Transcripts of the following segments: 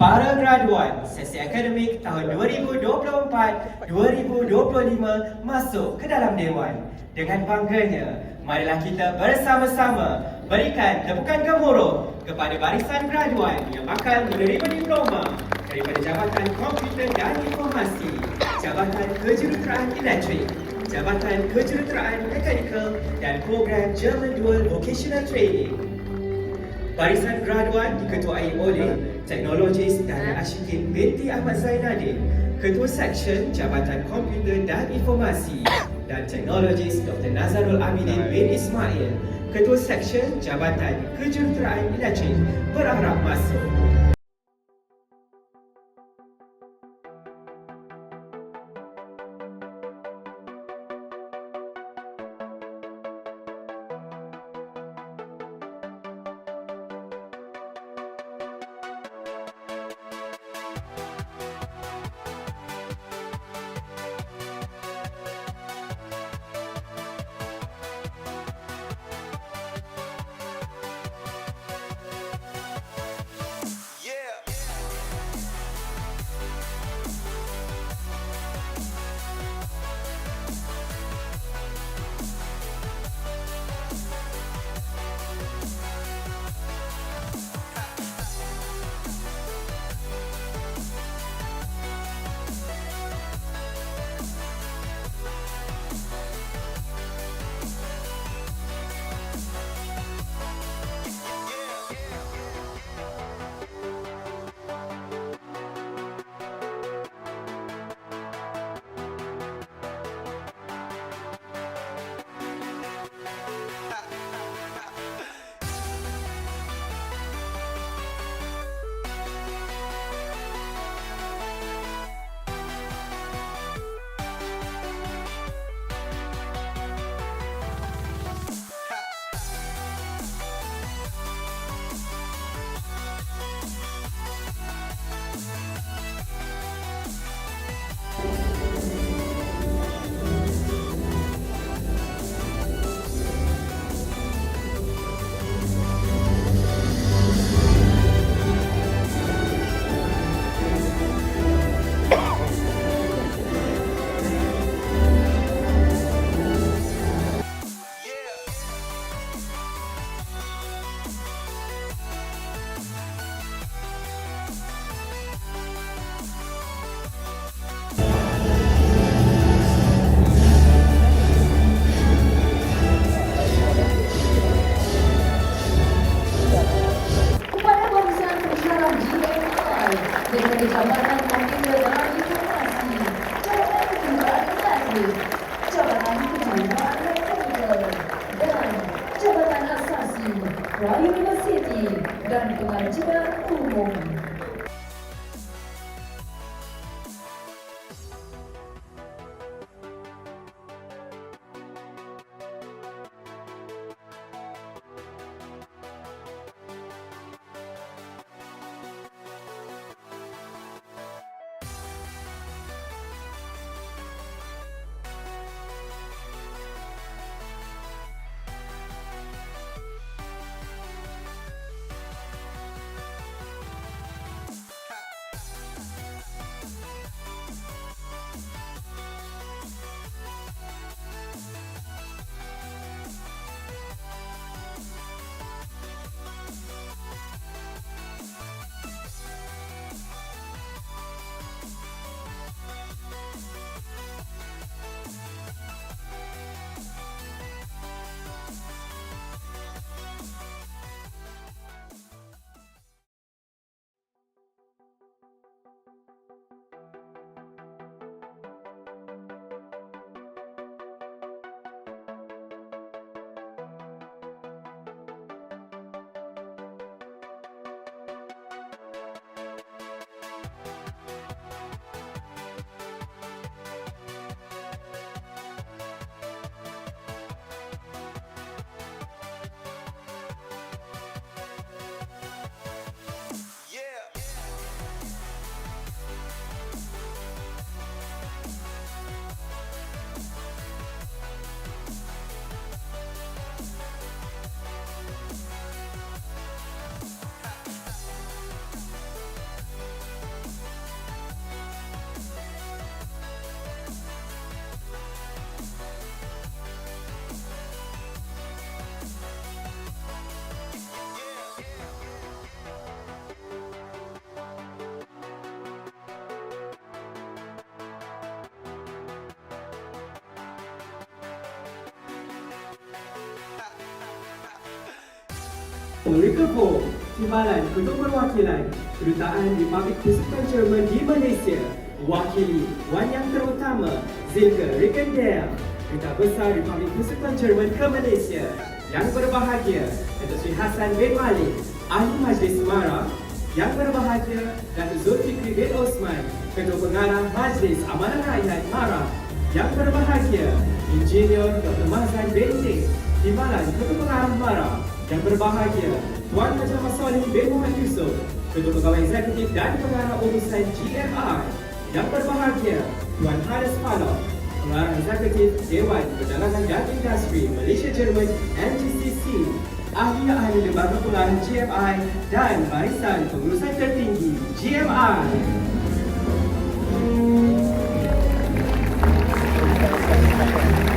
Para graduan, sesi akademik tahun 2024-2025 masuk ke dalam Dewan. Dengan bangganya, marilah kita bersama-sama berikan tepukan gemuruh kepada barisan graduan yang bakal menerima diploma daripada Jabatan Komputer dan Informasi, Jabatan Kejuruteraan Elektrik, Jabatan Kejuruteraan Mekanikal dan Program German Dual Vocational Training. Barisan graduan diketuai oleh Teknologis dan Ashikin binti Ahmad Zainadin, Ketua Seksyen Jabatan Komputer dan Informasi dan Teknologis Dr. Nazarul Abidin bin Ismail, Ketua Seksyen Jabatan Kejuruteraan Elektrik berharap masuk. Mereka Ho, Timbalan Ketua Perwakilan Kedutaan Republik Persekutuan Jerman di Malaysia Wakili Wan Yang Terutama Zilke Rikendel Duta Besar Republik Persekutuan Jerman ke Malaysia Yang berbahagia Datuk Sri Hassan bin Malik Ahli Majlis Semara Yang berbahagia Datuk Zulfikri bin Osman Ketua Pengarah Majlis Amanah Rakyat Mara Yang berbahagia Injinier Dr. Mahzan bin Zik Timbalan Ketua Pengarah Mara yang berbahagia. Tuan Haji Ahmad Saleh bin Muhammad Yusof Ketua Pegawai Eksekutif dan Pengarah Urusan GMI yang berbahagia Tuan Haris Palok Pengarah Eksekutif Dewan Perjalanan dan Industri Malaysia Jerman NGCC Ahli-ahli Lembaga Pengarah GMI dan Barisan Pengurusan Tertinggi GMI Demi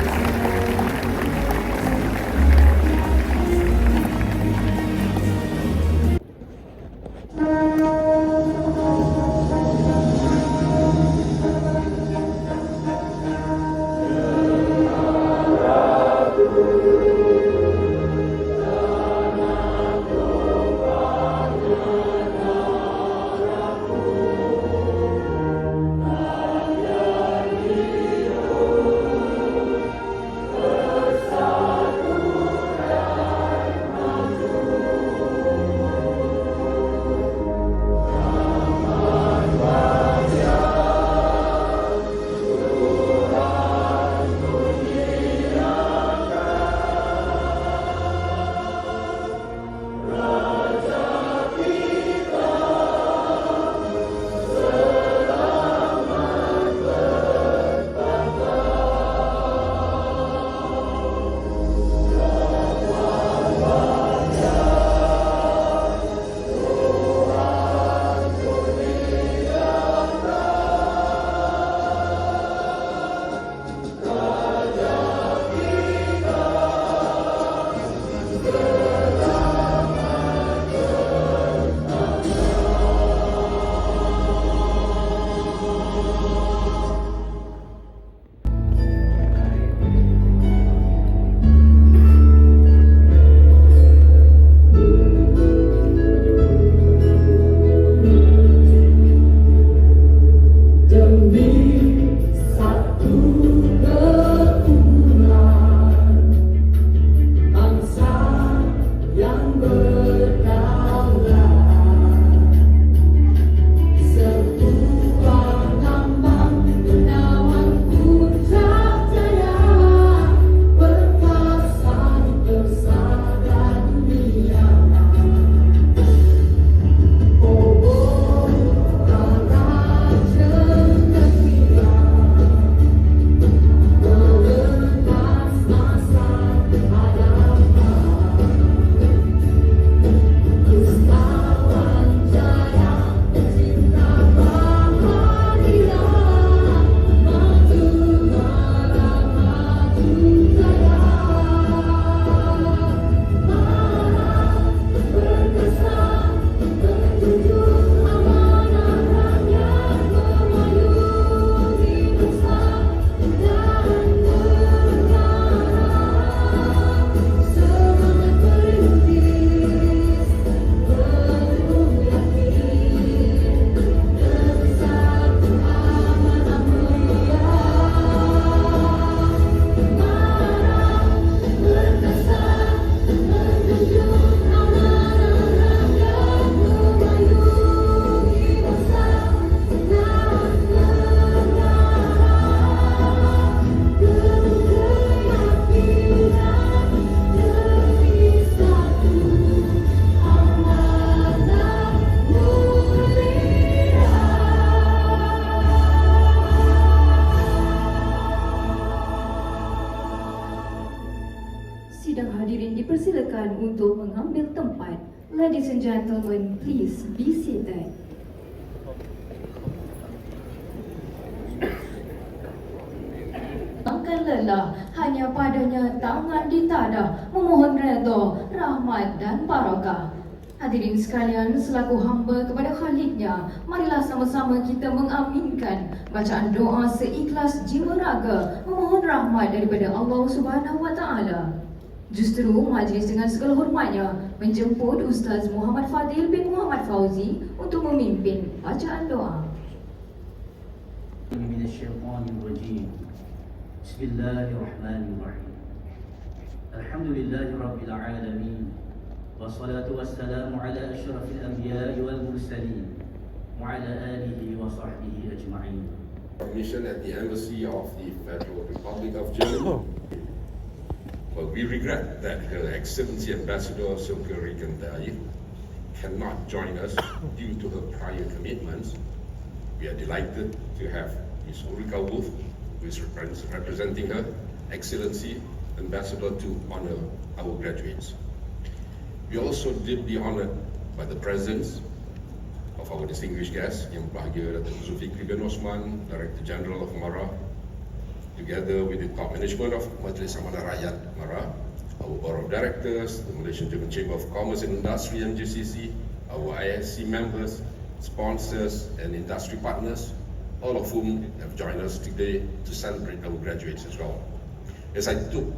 barakah. Hadirin sekalian, selaku hamba kepada Khaliknya, marilah sama-sama kita mengaminkan bacaan doa seikhlas jiwa raga memohon rahmat daripada Allah Subhanahu Wa Taala. Justeru majlis dengan segala hormatnya menjemput Ustaz Muhammad Fadil bin Muhammad Fauzi untuk memimpin bacaan doa. Bismillahirrahmanirrahim. Alhamdulillahirabbil alamin. والصلاة والسلام على أشرف الأنبياء والمرسلين وعلى آله وصحبه أجمعين mission at the Embassy of the Federal Republic of Germany. But we regret that Her Excellency Ambassador Silke Regan Dai cannot join us due to her prior commitments. We are delighted to have Ms. Ulrika Wolf, who is repre- representing her Excellency Ambassador to honor our graduates. We also deeply honored by the presence of our distinguished guests, Yang Berbahagia Datuk Zulfikri bin Osman, Director General of MARA, together with the top management of Majlis Amanah Rakyat MARA, our Board of Directors, the Malaysian German Chamber of Commerce and Industry MGCC, our ISC members, sponsors and industry partners, all of whom have joined us today to celebrate our graduates as well. As I took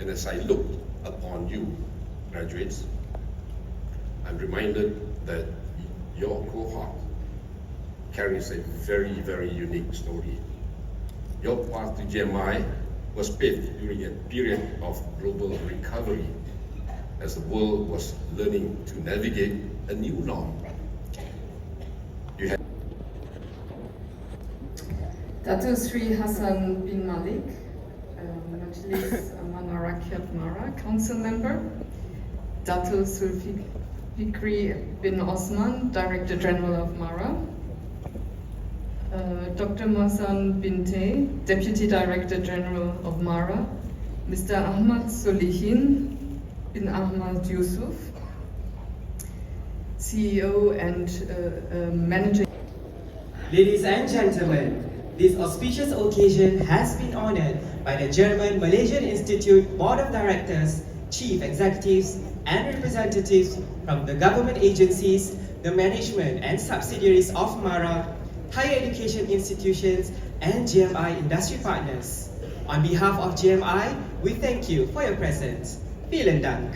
and as I looked upon you, graduates, I'm reminded that your cohort carries a very, very unique story. Your path to GMI was paved during a period of global recovery as the world was learning to navigate a new norm. You had Dato Sri Hassan bin Malik, um, Majlis Amanah Rakyat Mara Council Member, Dato Zulfikri bin Osman, Director General of Mara, uh, Dr. Masan Binte, Deputy Director General of Mara, Mr. Ahmad Solihin bin Ahmad Yusuf, CEO and uh, uh, Managing Ladies and gentlemen, this auspicious occasion has been honored by the German Malaysian Institute Board of Directors, Chief Executives, and representatives from the government agencies, the management and subsidiaries of MARA, higher education institutions, and GMI industry partners. On behalf of GMI, we thank you for your presence. Vielen Dank.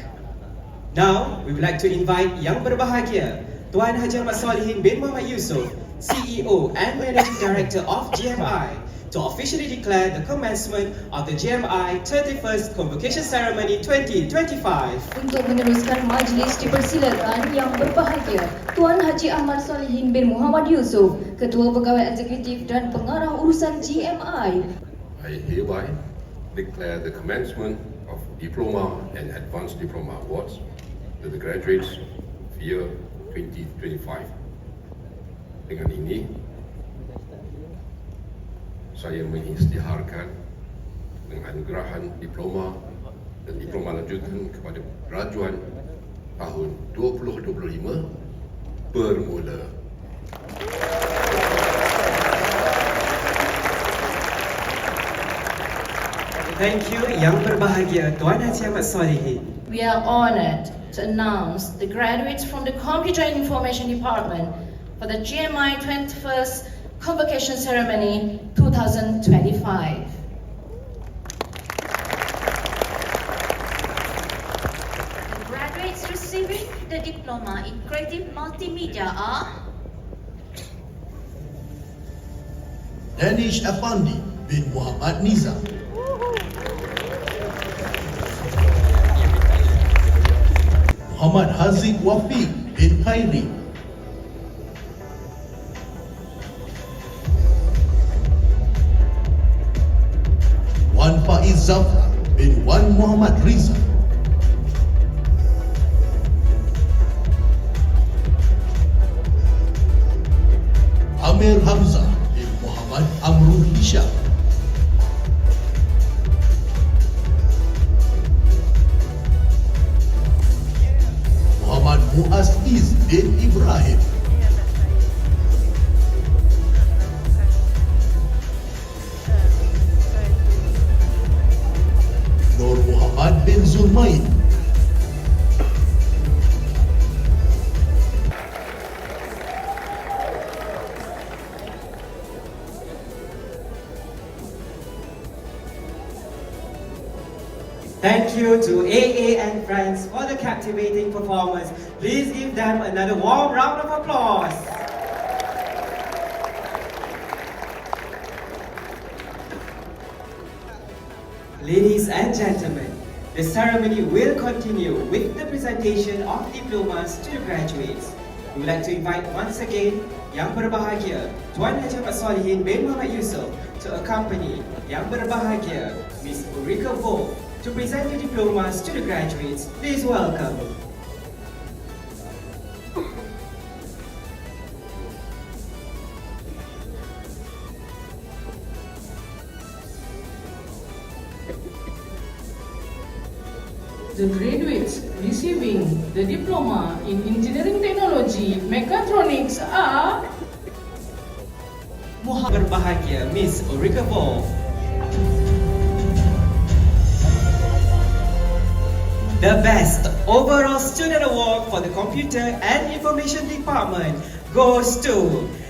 Now, we would like to invite Yang Berbahagia, Tuan Haji Ahmad Solihin bin Muhammad Yusof, CEO and Managing Director of GMI, to officially declare the commencement of the GMI 31st Convocation Ceremony 2025. Untuk meneruskan majlis dipersilakan yang berbahagia Tuan Haji Ahmad Solihin bin Muhammad Yusof, Ketua Pegawai Eksekutif dan Pengarah Urusan GMI. I hereby declare the commencement of Diploma and Advanced Diploma Awards to the graduates of year 2025. Dengan ini, saya mengisytiharkan penganugerahan diploma dan diploma lanjutan kepada graduan tahun 2025 bermula. Thank you Yang Berbahagia Tuan Haji Ahmad Solihin. We are honored to announce the graduates from the Computer and Information Department for the GMI 21st Convocation Ceremony 2025. The graduates receiving the diploma in creative multimedia are Danish Afandi bin Muhammad Nizam. Muhammad Haziq Wafiq bin Khairi. Zafar bin Wan Muhammad Riza. Amir Hamza bin Muhammad Amrul Hisham. Thank you to AA and friends for the captivating performance. Please give them another warm round of applause. Ladies and gentlemen, the ceremony will continue with the presentation of diplomas to the graduates. We would like to invite once again Yang Berbahagia Tuan Haji Ahmad bin Muhammad Yusof to accompany Yang Berbahagia Miss Ulrika Vo to present the diplomas to the graduates. Please welcome. The graduates receiving the diploma in engineering technology mechatronics are Muhammad Berbahagia Miss Ulrika Vo. The best overall student award for the Computer and Information Department goes to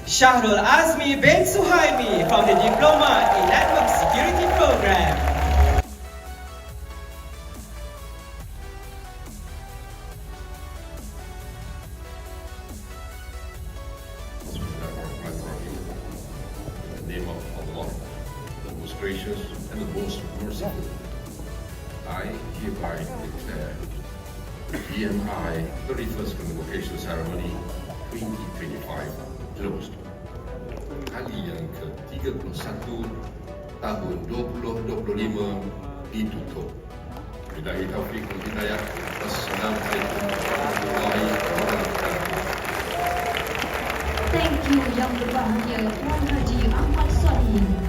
Shahrul Azmi bin Suhaimi from the Diploma in Network Security Program. Name of Allah, the most gracious and the most merciful, I hereby declare the GMI 31st Convocation Ceremony 2025 closed. Kali yang ke-31 tahun 2025 ditutup. Billahi taufiq wal hidayah. Wassalamualaikum warahmatullahi wabarakatuh. Thank you Yang Berbahagia Tuan Haji Ahmad Solihin.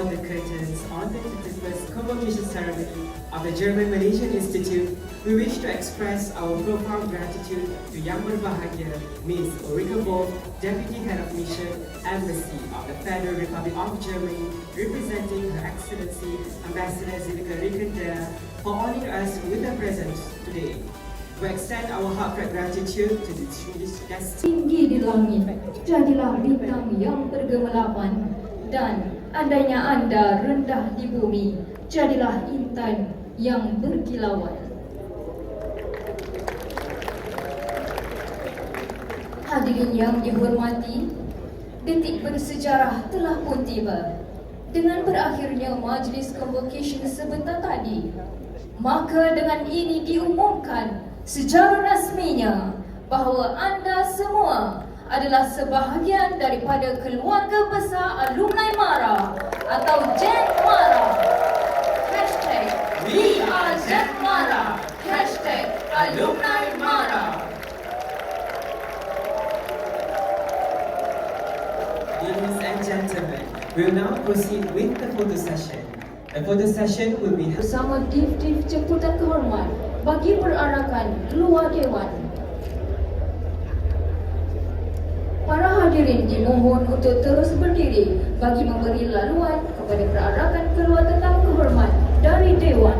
As the curtains on the 51st convocation ceremony of the German Malaysian Institute, we wish to express our profound gratitude to Yang Berbahagia Ms. Ulrika Wolf, Deputy Head of Mission Embassy of the Federal Republic of Germany, representing Her Excellency Ambassador Zilika Rikendera, for honoring us with their presence today. We extend our heartfelt gratitude to the distinguished guests. Tinggi di langit, jadilah bintang yang bergemilapan dan andainya anda rendah di bumi, jadilah intan yang berkilauan. Hadirin yang dihormati, detik bersejarah telah pun tiba. Dengan berakhirnya majlis convocation sebentar tadi, maka dengan ini diumumkan secara rasminya bahawa anda semua adalah sebahagian daripada keluarga besar alumni MARA atau Gen MARA. Hashtag We are Gen MARA. Hashtag Alumni MARA. Ladies and gentlemen, we will now proceed with the photo session. The photo session will be bersama div-div jemputan kehormat bagi perarakan luar Dewan. Para hadirin dimohon untuk terus berdiri bagi memberi laluan kepada perarakan keluar tetamu kehormat dari Dewan.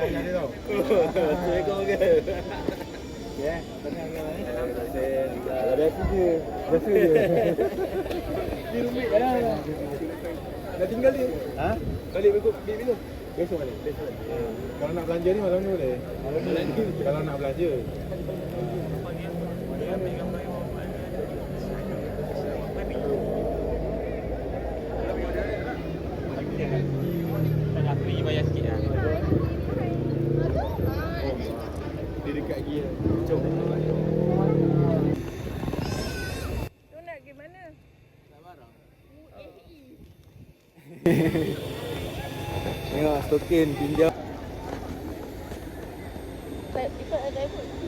nyari nyari tau. Saya kau ke? Ya, tanya yang lain. Ada sih, ada sih. Di rumit ya. Dah tinggal ni? Ha? Balik besok, balik bila? Besok balik. Besok. Kalau nak belanja ni malam ni boleh. Kalau nak belanja. tiền kính đeo. Đấy, đấy, đấy, đấy.